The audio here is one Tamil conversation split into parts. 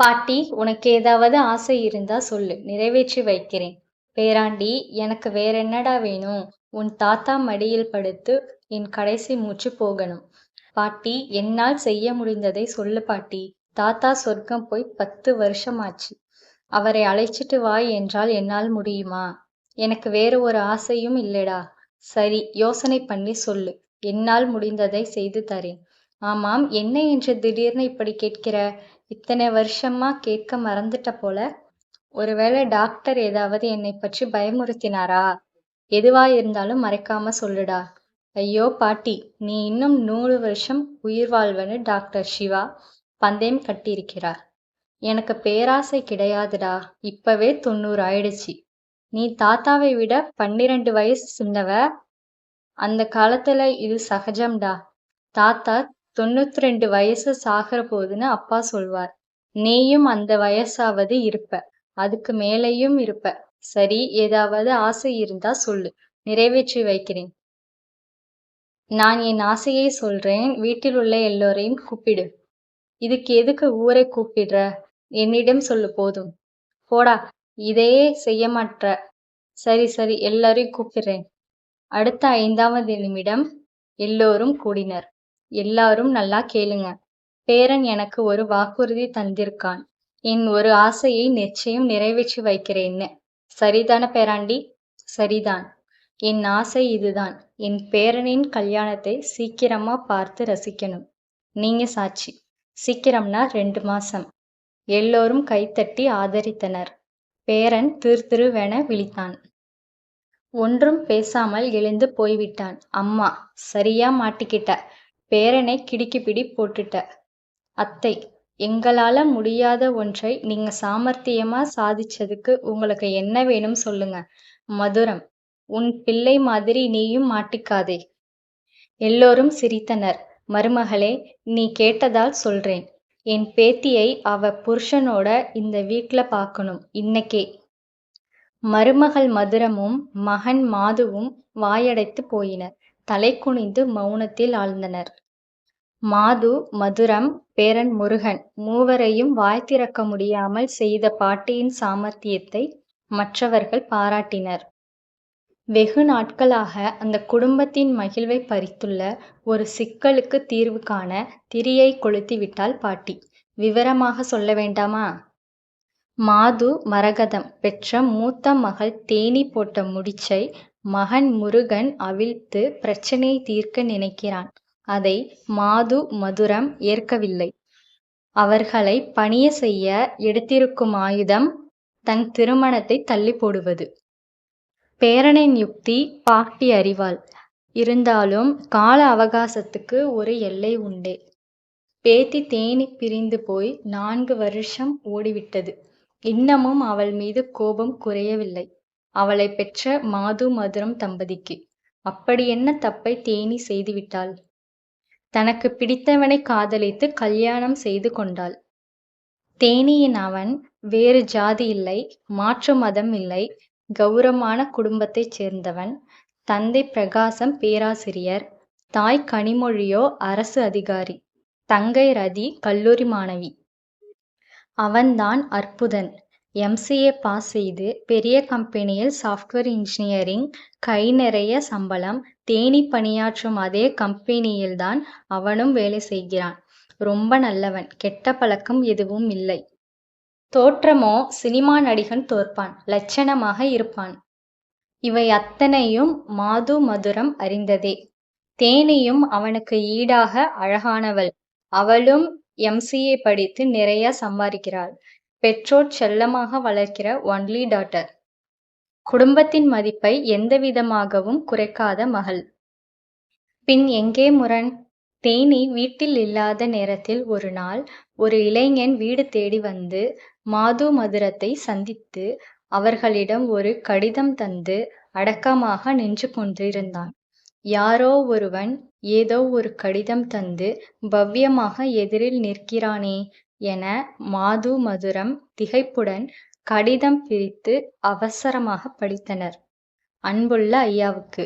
பாட்டி உனக்கு ஏதாவது ஆசை இருந்தா சொல்லு. நிறைவேற்றி வைக்கிறேன். பேராண்டி எனக்கு வேறென்னடா வேணும்? உன் தாத்தா மடியில் படுத்து என் கடைசி மூச்சு போகணும். பாட்டி என்னால் செய்ய முடிந்ததை சொல்லு பாட்டி. தாத்தா சொர்க்கம் போய் பத்து வருஷமாச்சு. அவரை அழைச்சிட்டு வா என்றால் என்னால் முடியுமா? எனக்கு வேற ஒரு ஆசையும் இல்லடா. சரி யோசனை பண்ணி சொல்லு. என்னால் முடிந்ததை செய்து தரேன். ஆமாம் என்ன என்று திடீர்னு இப்படி கேட்கிற? இத்தனை வருஷமா கேட்க மறந்துட்ட போல ஒருவேளை டாக்டர் ஏதாவது என்னை பற்றி பயமுறுத்தினாரா? எதுவா இருந்தாலும் மறைக்காம சொல்லுடா. ஐயோ பாட்டி நீ இன்னும் நூறு வருஷம் உயிர் வாழ்வன்னு டாக்டர் சிவா பந்தயம் கட்டியிருக்கிறார். எனக்கு பேராசை கிடையாதுடா. இப்பவே தொண்ணூறு ஆயிடுச்சு. நீ தாத்தாவை விட பன்னிரண்டு வயசு சின்னவ? அந்த காலத்துல இது சகஜம்டா. தாத்தா தொண்ணூத்தி ரெண்டு வயசு சாகிற போதுன்னு அப்பா சொல்வார். நீயும் அந்த வயசாவது இருப்ப. அதுக்கு மேலேயும் இருப்ப. சரி ஏதாவது ஆசை இருந்தா சொல்லு. நிறைவேற்றி வைக்கிறேன். நான் என் ஆசையை சொல்றேன். வீட்டில் உள்ள எல்லோரையும் கூப்பிடு. இதுக்கு எதுக்கு ஊரை கூப்பிடுற? என்னிடம் சொல்லு போதும். போடா. இதையே செய்ய மாட்ற. சரி சரி எல்லாரையும் கூப்பிடுறேன். அடுத்த ஐந்தாவது நிமிடம் எல்லோரும் கூடினர். எல்லாரும் நல்லா கேளுங்க. பேரன் எனக்கு ஒரு வாக்குறுதி தந்திருக்கான். என் ஒரு ஆசையை நிச்சயம் நிறைவேற்றி வைக்கிறேன்னு சரிதான பேராண்டி? சரிதான். என் ஆசை இதுதான். என் பேரனின் கல்யாணத்தை சீக்கிரமா பார்த்து ரசிக்கணும். நீங்க சாட்சி. சீக்கிரம்னா ரெண்டு மாசம். எல்லோரும் கைத்தட்டி ஆதரித்தனர். பேரன் திருத்திருவென விழித்தான். ஒன்றும் பேசாமல் எழுந்து போய்விட்டான். அம்மா சரியா மாட்டிக்கிட்ட. பேரனை கிடுக்கிப்பிடி போட்டுட்ட. அத்தை எங்களால முடியாத ஒன்றை நீங்க சாமர்த்தியமா சாதிச்சதுக்கு உங்களுக்கு என்ன வேணும் சொல்லுங்க. மதுரம் உன் பிள்ளை மாதிரி நீயும் மாட்டிக்காதே. எல்லோரும் சிரித்தனர். மருமகளே நீ கேட்டதால் சொல்றேன். என் பேத்தியை அவ புருஷனோட இந்த வீட்ல பார்க்கணும் இன்னைக்கே. மருமகள் மதுரமும் மகன் மாதுவும் வாயடைத்து போயினர் தலை குனிந்து மௌனத்தில் ஆழ்ந்தனர். மாது மதுரம் பேரன் முருகன் மூவரையும் வாய் திறக்க முடியாமல் செய்த பாட்டியின் சாமர்த்தியத்தை மற்றவர்கள் பாராட்டினர். வெகு நாட்களாக அந்த குடும்பத்தின் மகிழ்வை பறித்துள்ள ஒரு சிக்கலுக்கு தீர்வு காண திரியை கொளுத்திவிட்டாள் பாட்டி. விவரமாக சொல்ல வேண்டாமா? மாது மரகதம் பெற்ற மூத்த மகள் தேனி போட்ட முடிச்சை மகன் முருகன் அவிழ்த்து பிரச்சனையை தீர்க்க நினைக்கிறான். அதை மாது மதுரம் ஏற்கவில்லை. அவர்களை பணிய செய்ய எடுத்திருக்கும் ஆயுதம் தன் திருமணத்தை தள்ளி போடுவது. பேரனின் யுக்தி பாட்டி அறிவாள். இருந்தாலும் கால அவகாசத்துக்கு ஒரு எல்லை உண்டே. பேத்தி தேனி பிரிந்து போய் நான்கு வருஷம் ஓடிவிட்டது. இன்னமும் அவள் மீது கோபம் குறையவில்லை. அவளை பெற்ற மாது மதுரம் தம்பதிக்கு. அப்படி என்ன தப்பை தேனி செய்துவிட்டாள்? தனக்கு பிடித்தவனை காதலித்து கல்யாணம் செய்து கொண்டாள். தேனியின் அவன் வேறு ஜாதி இல்லை மாற்று மதம் இல்லை கௌரவமான குடும்பத்தைச் சேர்ந்தவன். தந்தை பிரகாசம் பேராசிரியர் தாய் கனிமொழியோ அரசு அதிகாரி தங்கை ரதி கல்லூரி மாணவி. அவன்தான் அற்புதன். எம்சிஏ பாஸ் செய்து பெரிய கம்பெனியில் சாஃப்ட்வேர் இன்ஜினியரிங் கை நிறைய சம்பளம் தேனி பணியாற்றும் அதே கம்பெனியில்தான் அவனும் வேலை செய்கிறான். ரொம்ப நல்லவன். கெட்ட பழக்கம் எதுவும் இல்லை. தோற்றமோ சினிமா நடிகன் தோற்பான். லட்சணமாக இருப்பான். இவை அத்தனையும் மாது மதுரம் அறிந்ததே. தேனியும் அவனுக்கு ஈடாக அழகானவள். அவளும் எம்சிஏ படித்து நிறைய சம்பாதிக்கிறாள். பெற்றோர் செல்லமாக வளர்க்கிற ஒன்லி டாட்டர். குடும்பத்தின் மதிப்பை எந்தவிதமாகவும் குறைக்காத மகள். பின் எங்கே முரண்? தேனி வீட்டில் இல்லாத நேரத்தில் ஒரு நாள் ஒரு இளைஞன் வீடு தேடி வந்து மாது மதுரத்தை சந்தித்து அவர்களிடம் ஒரு கடிதம் தந்து அடக்கமாக நின்று கொண்டிருந்தான். யாரோ ஒருவன் ஏதோ ஒரு கடிதம் தந்து பவ்யமாக எதிரில் நிற்கிறானே என மாது மதுரம் திகைப்புடன் கடிதம் பிரித்து அவசரமாக படித்தனர் அன்புள்ள ஐயாவுக்கு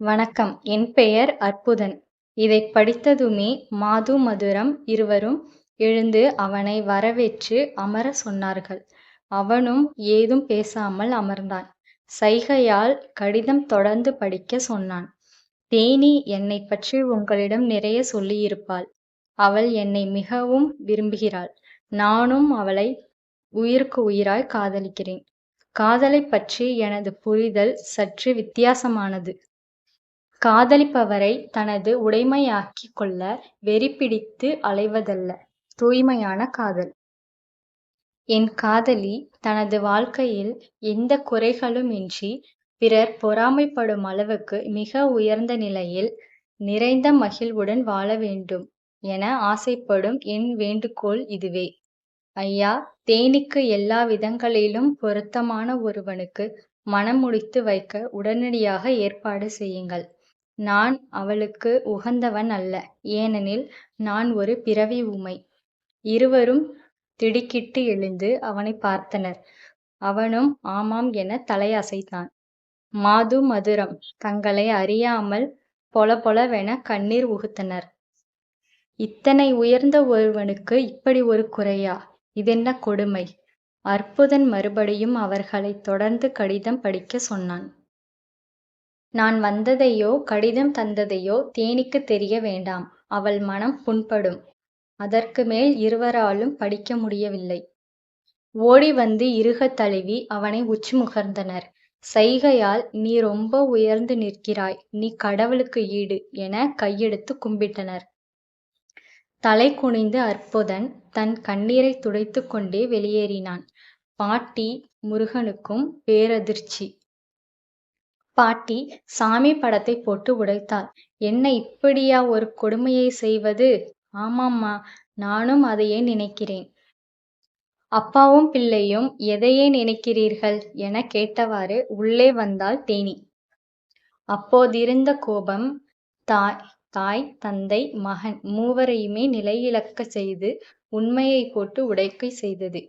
வணக்கம் என் பெயர் அற்புதன் இதை படித்ததுமே மாது மதுரம் இருவரும் எழுந்து அவனை வரவேற்று அமரச் சொன்னார்கள். அவனும் ஏதும் பேசாமல் அமர்ந்தான். சைகையால் கடிதம் தொடர்ந்து படிக்கச் சொன்னான். தேனீ என்னைப் பற்றி உங்களிடம் நிறைய சொல்லியிருப்பாள். அவள் என்னை மிகவும் விரும்புகிறாள். நானும் அவளை உயிருக்கு உயிராய் காதலிக்கிறேன். காதலைப் பற்றி எனது புரிதல் சற்று வித்தியாசமானது. காதலிப்பவரை தனது உடைமையாக்கிக் கொள்ள வெறி பிடித்து அலைவதல்ல தூய்மையான காதல். என் காதலி தனது வாழ்க்கையில் எந்தக் குறைகளுமின்றி பிறர் பொறாமைப்படும் அளவுக்கு மிக உயர்ந்த நிலையில் நிறைந்த மகிழ்வுடன் வாழ வேண்டும் என ஆசைப்படும் என் வேண்டுகோள் இதுவே. ஐயா தேனீக்கு எல்லா விதங்களிலும் பொருத்தமான ஒருவனுக்கு மணம் முடித்து வைக்க உடனடியாக ஏற்பாடு செய்யுங்கள். நான் அவளுக்கு உகந்தவன் அல்ல. ஏனெனில் நான் ஒரு பிறவி உமை இருவரும் திடுக்கிட்டு எழுந்து அவனை பார்த்தனர். அவனும் ஆமாம் என தலையசைத்தான். மாது மதுரம் தங்களை அறியாமல் பொல பொலவென கண்ணீர் உகுத்தனர். இத்தனை உயர்ந்த ஒருவனுக்கு இப்படி ஒரு குறையா? இதென்ன கொடுமை? அற்புதன் மறுபடியும் அவர்களைத் தொடர்ந்து கடிதம் படிக்க சொன்னான். நான் வந்ததையோ கடிதம் தந்ததையோ தேனீக்குத் தெரிய வேண்டாம். அவள் மனம் புண்படும். அதற்கு மேல் இருவராலும் படிக்க முடியவில்லை. ஓடி வந்து இருக தழுவி அவனை உச்சி முகர்ந்தனர். சைகையால் நீ ரொம்ப உயர்ந்து நிற்கிறாய். நீ கடவுளுக்கு ஈடு என கையெடுத்து கும்பிட்டனர். தலை குனிந்து அற்புதன் தன் கண்ணீரைத் துடைத்து கொண்டே வெளியேறினான். பாட்டி முருகனுக்கும் பேரதிர்ச்சி. பாட்டி சாமி படத்தை போட்டு உடைத்தாள். என்ன இப்படியா ஒரு கொடுமையை செய்வது? ஆமாம்மா நானும் அதையே நினைக்கிறேன். அப்பாவும் பிள்ளையும் எதையே நினைக்கிறீர்கள்? என கேட்டவாறு உள்ளே வந்தாள் தேனீ. அப்போதிருந்த கோபம் தாய் தாய் தந்தை மகன் மூவரையுமே நிலையிழக்கச் செய்து உண்மையை போட்டு உடைக்கை செய்தது.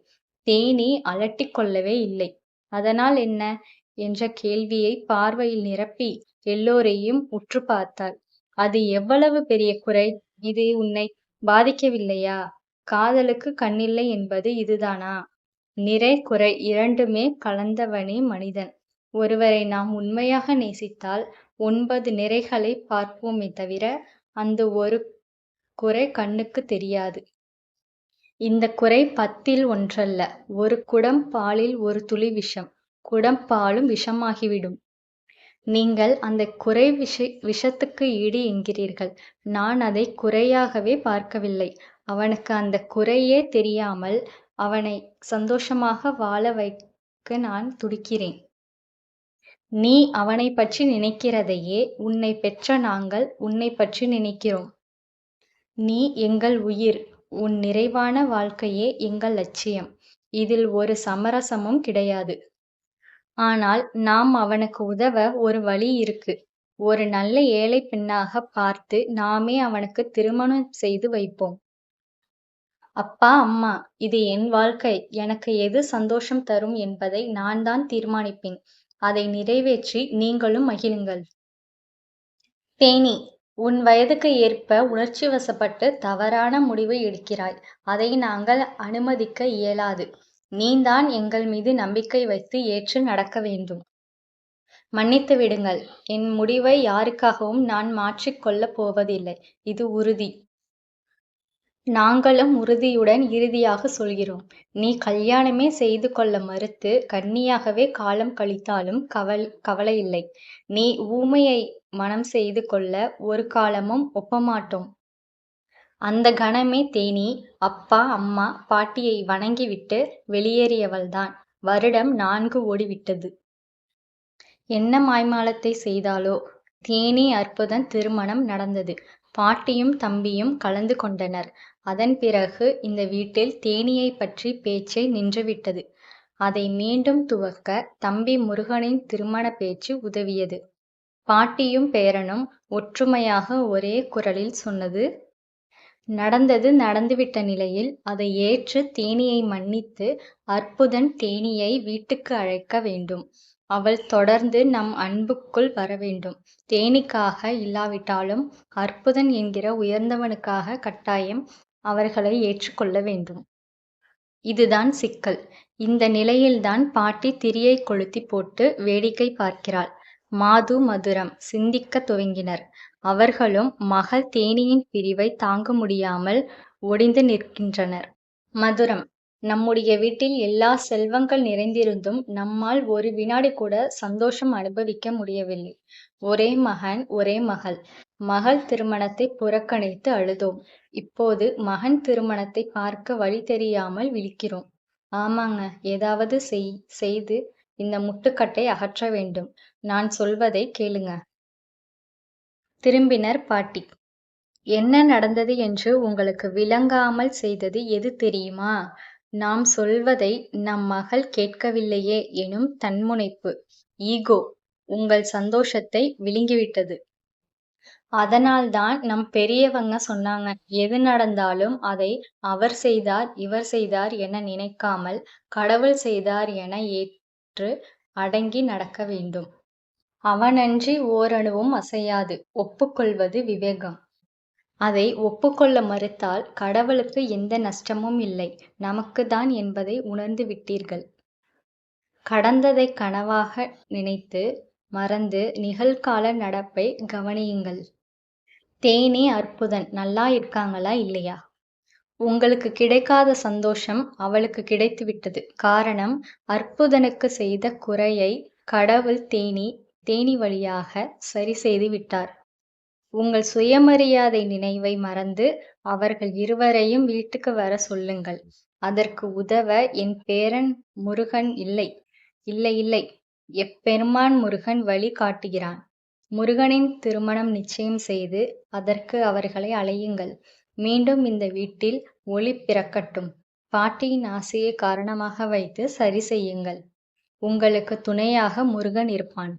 தேனீ அலட்டிக் கொள்ளவே இல்லை. அதனால் என்ன? என்ற கேள்வியை பார்வையில் நிரப்பி எல்லோரையும் உற்று பார்த்தாள். அது எவ்வளவு பெரிய குறை? இது உன்னை பாதிக்கவில்லையா? காதலுக்குக் கண்ணில்லை என்பது இதுதானா? நிறை குறை இரண்டுமே கலந்தவனே மனிதன். ஒருவரை நாம் உண்மையாக நேசித்தால் ஒன்பது நிறைகளைப் பார்ப்போமே தவிர அந்த ஒரு குறை கண்ணுக்கு தெரியாது. இந்த குறை பத்தில் ஒன்றல்ல. ஒரு குடம் பாலில் ஒரு துளி விஷம். குடம் பாலும் விஷமாகிவிடும். நீங்கள் அந்த குறை விஷ விஷத்துக்கு ஈடு என்கிறீர்கள். நான் அதை குறையாகவே பார்க்கவில்லை. அவனுக்கு அந்த குறையே தெரியாமல் அவனை சந்தோஷமாக வாழ வைக்க நான் துடிக்கிறேன். நீ அவனைப் பற்றி நினைக்கிறதையே உன்னை பெற்ற நாங்கள் உன்னைப் பற்றி நினைக்கிறோம். நீ எங்கள் உயிர். உன் நிறைவான வாழ்க்கையே எங்கள் லட்சியம். இதில் ஒரு சமரசமும் கிடையாது. ஆனால் நாம் அவனுக்கு உதவ ஒரு வழி இருக்கு. ஒரு நல்ல ஏழை பெண்ணாக பார்த்து நாமே அவனுக்கு திருமணம் செய்து வைப்போம். அப்பா அம்மா இது என் வாழ்க்கை. எனக்கு எது சந்தோஷம் தரும் என்பதை நான் தான் தீர்மானிப்பேன். அதை நிறைவேற்றி நீங்களும் மகிழுங்கள். தேனீ உன் வயதுக்கு ஏற்ப உணர்ச்சி வசப்பட்டு தவறான முடிவு எடுக்கிறாய். அதை நாங்கள் அனுமதிக்க இயலாது. நீதான் எங்கள் மீது நம்பிக்கை வைத்து ஏற்று நடக்க வேண்டும். மன்னித்து விடுங்கள். என் முடிவை யாருக்காகவும் நான் மாற்றிக்கொள்ளப் போவதில்லை. இது உறுதி. நாங்களும் உறுதியுடன் இறுதியாகச் சொல்கிறோம். நீ கல்யாணமே செய்து கொள்ள மறுத்து கன்னியாகவே காலம் கழித்தாலும் கவல் கவலையில்லை. நீ ஊமையை மணம் செய்து கொள்ள ஒரு காலமும் ஒப்பமாட்டோம். அந்தக் கணமே தேனீ அப்பா அம்மா பாட்டியை வணங்கிவிட்டு வெளியேறியவள்தான். வருடம் நான்கு ஓடிவிட்டது. என்ன மாய்மாலத்தைச் செய்தாளோ? தேனீ அற்புதன் திருமணம் நடந்தது. பாட்டியும் தம்பியும் கலந்து கொண்டனர். அதன் பிறகு இந்த வீட்டில் தேனீயைப் பற்றி பேச்சே நின்றுவிட்டது. அதை மீண்டும் துவக்க தம்பி முருகனின் திருமணப் பேச்சு உதவியது. பாட்டியும் பேரனும் ஒற்றுமையாக ஒரே குரலில் சொன்னது நடந்தது நடந்துவிட்ட நிலையில் அதை ஏற்று தேனீயை மன்னித்து அற்புதன் தேனியை வீட்டுக்கு அழைக்க வேண்டும். அவள் தொடர்ந்து நம் அன்புக்குள் வரவேண்டும். தேனிக்காக இல்லாவிட்டாலும் அற்புதன் என்கிற உயர்ந்தவனுக்காக கட்டாயம் அவர்களை ஏற்றுக்கொள்ள வேண்டும். இதுதான் சிக்கல். இந்த நிலையில்தான் பாட்டி திரியை கொளுத்தி போட்டு வேடிக்கை பார்க்கிறாள். மாது மதுரம் சிந்திக்கத் துவங்கினர். அவர்களும் மகள் தேனியின் பிரிவை தாங்க முடியாமல் ஒடிந்து நிற்கின்றனர். மதுரம் நம்முடைய வீட்டில் எல்லா செல்வங்கள் நிறைந்திருந்தும் நம்மால் ஒரு வினாடி கூட சந்தோஷம் அனுபவிக்க முடியவில்லை. ஒரே மகன் ஒரே மகள். மகள் திருமணத்தை புறக்கணித்து அழுதோம். இப்போது மகன் திருமணத்தை பார்க்க வழி தெரியாமல் விழிக்கிறோம். ஆமாங்க ஏதாவது செய் செய்து இந்த முட்டுக்கட்டை அகற்ற வேண்டும். நான் சொல்வதை கேளுங்க. திரும்பினர் பாட்டி. என்ன நடந்தது என்று உங்களுக்கு விளங்காமல் செய்தது எது தெரியுமா? நாம் சொல்வதை நம் மகள் கேட்கவில்லையே எனும் தன்முனைப்பு. ஈகோ. உங்கள் சந்தோஷத்தை விழுங்கிவிட்டது. அதனால்தான் நம் பெரியவங்க சொன்னாங்க எது நடந்தாலும் அதை அவர் செய்தார் இவர் செய்தார் என நினைக்காமல் கடவுள் செய்தார் என ஏற்று அடங்கி நடக்க வேண்டும். அவனன்றி ஓரணுவும் அசையாது ஒப்புக்கொள்வது விவேகம். அதை ஒப்புக்கொள்ள மறுத்தால் கடவுளுக்கு எந்த நஷ்டமும் இல்லை நமக்குதான் என்பதை உணர்ந்து விட்டீர்கள். கடந்ததை கனவாக நினைத்து மறந்து நிகழ்கால நடப்பை கவனியுங்கள். தேனே அற்புதன் நல்லா இருக்காங்களா இல்லையா? உங்களுக்கு கிடைக்காத சந்தோஷம் அவளுக்கு கிடைத்து விட்டது காரணம் அற்புதனுக்கு செய்த குறையை கடவுள் தேனி தேனி வழியாக சரி செய்து விட்டார். உங்கள் சுயமரியாதை நினைவை மறந்து அவர்கள் இருவரையும் வீட்டுக்கு வர சொல்லுங்கள். அதற்கு உதவ என் பேரன் முருகன் இல்லை. இல்லை இல்லை. எப்பெருமான் முருகன் வழி காட்டுகிறான். முருகனின் திருமணம் நிச்சயம் செய்து அதற்கு அவர்களை அழையுங்கள். மீண்டும் இந்த வீட்டில் ஒளி பிறக்கட்டும். பாட்டியின் ஆசையை காரணமாக வைத்து சரி செய்யுங்கள். உங்களுக்கு துணையாக முருகன் இருப்பான்.